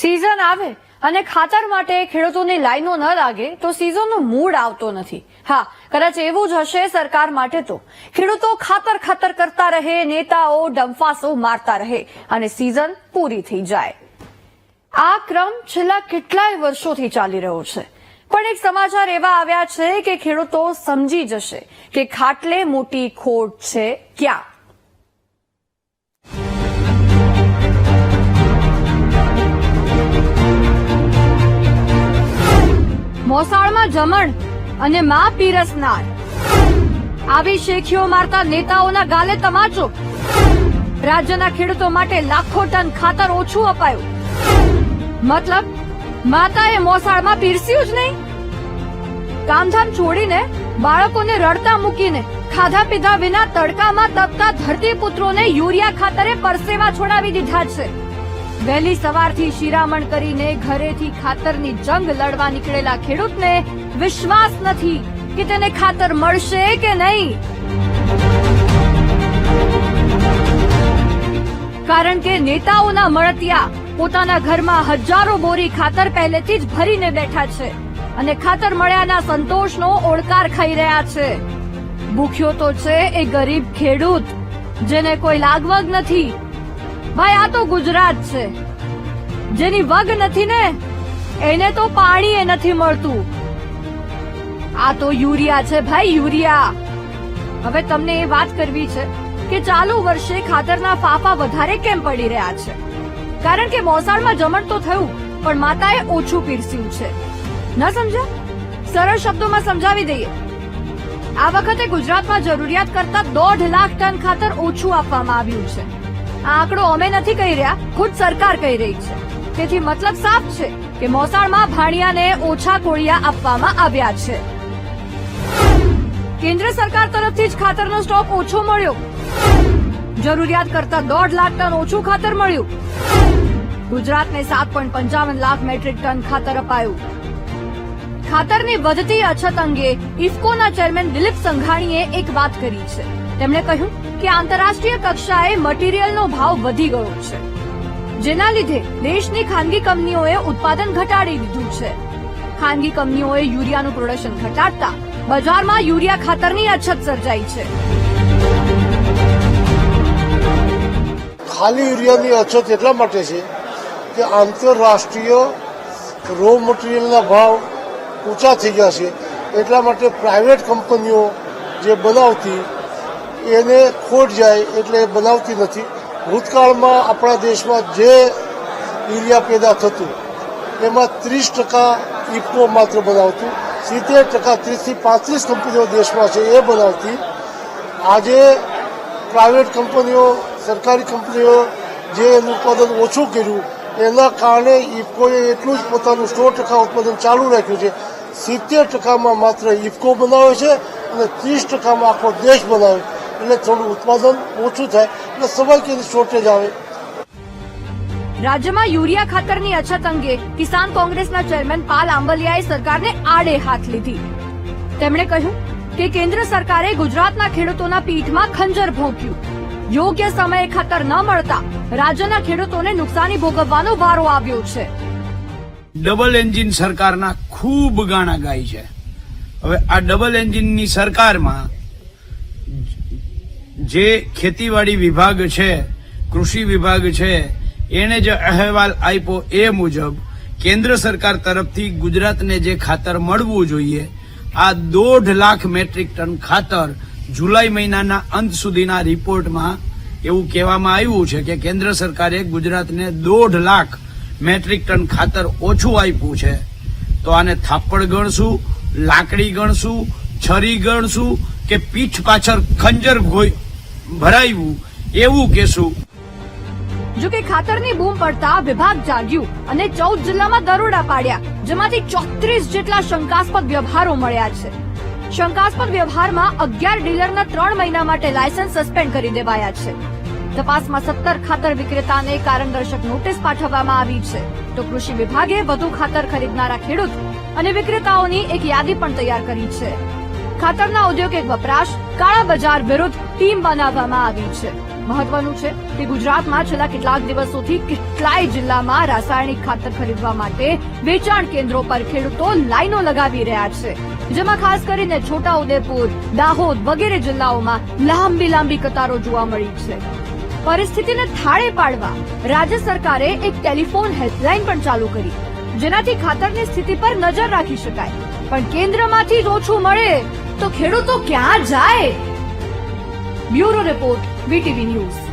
Season આવે અને ખાતર માટે ખેડૂતોની લાઈનો ન લાગે તો સિઝનનો મૂડ આવતો નથી. હા, કદાચ એવું જ હશે સરકાર માટે તો. ખેડૂતો ખાતર ખાતર કરતા રહે, નેતાઓ ડંફાસો મારતા રહે અને સિઝન પૂરી થઈ જાય. આ ક્રમ છેલ્લા કેટલાય વર્ષોથી ચાલી રહ્યો છે. પણ એક સમાચાર એવા આવ્યા છે કે ખેડૂતો સમજી જશે કે ખાટલે મોટી ખોટ છે ક્યાં. મોસાળમાં જમણ અને માં પીરસનાર. આવી શેખીઓ મારતા નેતાઓના ગાલે તમાચો. રાજ્યના ખેડૂતો માટે લાખો ટન ખાતર ઓછું અપાયું. મતલબ, માતાએ મોસાળમાં પીરસ્યું જ નહીં? કામધામ છોડીને, બાળકોને રડતા મૂકીને ખાધા પીધા વિના તડકામાં તપતા ધરતીપુત્રોને યુરિયા ખાતરે પરસેવા છોડાવી દીધા છે. વહેલી સવારથી શિરામણ કરીને ઘરેથી ખાતરની જંગ લડવા નીકળેલા ખેડૂતને વિશ્વાસ નથી કે તેને ખાતર મળશે કે નહીં. કારણ કે નેતાઓના મળતિયા પોતાના ઘરમાં હજારો બોરી ખાતર પહેલેથી જ ભરીને બેઠા છે અને ખાતર મળ્યાના સંતોષનો ઓળકાર ખાઈ રહ્યા છે. ભૂખ્યો તો છે એ ગરીબ ખેડૂત, જેને કોઈ લાગવગ નથી. ભાઈ, આ તો ગુજરાત છે. જેની વગ નથી ને, એને તો પાણી એ નથી મળતું. આ તો યુરિયા છે ભાઈ, યુરિયા. હવે તમને એ વાત કરવી છે કે ચાલુ વર્ષે ખાતરના ફાફા વધારે કેમ પડી રહ્યા છે? કારણ કે મોસાળમાં જમણ તો થયું, પણ માતાએ ઓછું પીરસ્યું છે. ન સમજા સરળ શબ્દોમાં સમજાવી દઈએ. આ વખતે ગુજરાતમાં જરૂરિયાત કરતા દોઢ લાખ ટન ખાતર ઓછું આપવામાં આવ્યું છે. આ આંકડો અમે નથી કહી રહ્યા, ખુદ સરકાર કહી રહી છે. તેથી મતલબ સાફ છે કે મોસાળમાં ભાણિયાને ઓછા કોળિયા આપવામાં આવ્યા છે. કેન્દ્ર સરકાર તરફથી જ ખાતરનો સ્ટોક ઓછો મળ્યો. જરૂરિયાત કરતા દોઢ લાખ ટન ઓછું ખાતર મળ્યું. ગુજરાતને સાત પોઈન્ટ પંચાવન લાખ મેટ્રિક ટન ખાતર અપાયું. ખાતરની વધતી અછત અંગે ઇફકોના ચેરમેન દિલીપ સંઘાણીએ એક વાત કરી છે. તેમણે કહ્યું કે આંતરરાષ્ટ્રીય કક્ષાએ મટીરીયલનો ભાવ વધી ગયો છે, જેના લીધે દેશની ખાનગી કંપનીઓએ ઉત્પાદન ઘટાડી દીધું છે. ખાનગી કંપનીઓએ યુરિયાનું પ્રોડક્શન ઘટાડતા બજારમાં યુરિયા ખાતરની અછત સર્જાઈ છે. ખાલી યુરિયાની અછત એટલા માટે છે કે આંતરરાષ્ટ્રીય રો મટીરિયલના ભાવ ઊંચા થઈ ગયા છે. એટલા માટે પ્રાઇવેટ કંપનીઓ જે બનાવતી એને ખોટ જાય એટલે બનાવતી નથી. ભૂતકાળમાં આપણા દેશમાં જે યુરિયા પેદા થતું, એમાં ત્રીસ ટકા ઇફકો માત્ર બનાવતું, સિત્તેર ટકા ત્રીસથી પાંત્રીસ કંપનીઓ દેશમાં છે એ બનાવતી. આજે પ્રાઇવેટ કંપનીઓ, સરકારી કંપનીઓ જે એનું ઉત્પાદન ઓછું કર્યું, એના કારણે ઇફકોએ એટલું જ પોતાનું સો ટકા ઉત્પાદન ચાલુ રાખ્યું છે. સિત્તેર ટકામાં માત્ર ઇફકો બનાવે છે અને ત્રીસ ટકામાં આખો દેશ બનાવે એટલે થોડું ઉત્પાદન ઓછું થાય એટલે સ્વાભાવિક શોર્ટેજ આવે. રાજ્યમાં યુરિયા ખાતરની અછત અંગે કિસાન કોંગ્રેસના ચેરમેન પાલ આંબલિયાએ સરકારને આડે હાથ લીધી. તેમણે કહ્યું કે કેન્દ્ર સરકારે ગુજરાતના ખેડૂતોના પીઠમાં ખંજર ભોંક્યું યોગ્ય સમયે ખાતર ન મળતા રાજ્યના ખેડૂતોને નુકસાની ભોગવવાનો વારો આવ્યો છે. ડબલ એન્જિન સરકારના ખૂબ ગાણા ગાય છે. હવે આ ડબલ એન્જિનની સરકારમાં જે ખેતીવાડી વિભાગ છે, કૃષિ વિભાગ છે, એણે જે અહેવાલ આપ્યો એ મુજબ, કેન્દ્ર સરકાર તરફથી ગુજરાતને જે ખાતર મળવું જોઈએ, આ દોઢ લાખ મેટ્રિક ટન ખાતર જુલાઈ મહિનાના અંત સુધીના રિપોર્ટમાં એવું કહેવામાં આવ્યું છે કે કેન્દ્ર સરકારે ગુજરાતને દોઢ લાખ મેટ્રિક ટન ખાતર ઓછું આપ્યું છે. તો આને થાપડ ગણશું, લાકડી ગણશું, છરી ગણશું કે પીઠ પાછળ ખંજર ભરાયું એવું કેશું. જો કે ખાતરની બૂમ પડતા વિભાગ જાગ્યું અને ચૌદ જિલ્લામાં દરોડા પાડ્યા, જેમાંથી ચોત્રીસ જેટલા શંકાસ્પદ વ્યવહારો મળ્યા છે. શંકાસ્પદ વ્યવહારમાં અગિયાર ડીલરના ત્રણ મહિના માટે લાયસન્સ સસ્પેન્ડ કરી દેવાયા છે. તપાસમાં સત્તર ખાતર વિક્રેતાને કારણદર્શક નોટિસ પાઠવવામાં આવી છે. તો કૃષિ વિભાગે વધુ ખાતર ખરીદનારા ખેડૂત અને વિક્રેતાઓની એક યાદી પણ તૈયાર કરી છે. ખાતરના ઔદ્યોગિક વપરાશ, કાળા બજાર વિરુદ્ધ ટીમ બનાવવામાં આવી છે. મહત્વનું છે કે ગુજરાતમાં છેલ્લા કેટલાક દિવસોથી કેટલાય જિલ્લામાં રાસાયણિક ખાતર ખરીદવા માટે વેચાણ કેન્દ્રો પર ખેડૂતો લાઈનો લગાવી રહ્યા છે. જેમાં ખાસ કરીને છોટા ઉદેપુર, દાહોદ વગેરે જિલ્લાઓમાં લાંબી લાંબી કતારો જોવા મળી છે. પરિસ્થિતિને થાળે પાડવા રાજ્ય સરકારે એક ટેલિફોન હેલ્પલાઇન પણ ચાલુ કરી. જેનાથી ખાતરની સ્થિતિ પર નજર રાખી શકાય. પણ કેન્દ્રમાંથી જ ઓછું મળે. તો ખેડૂતો ક્યાં જાય? Bureau report VTV news.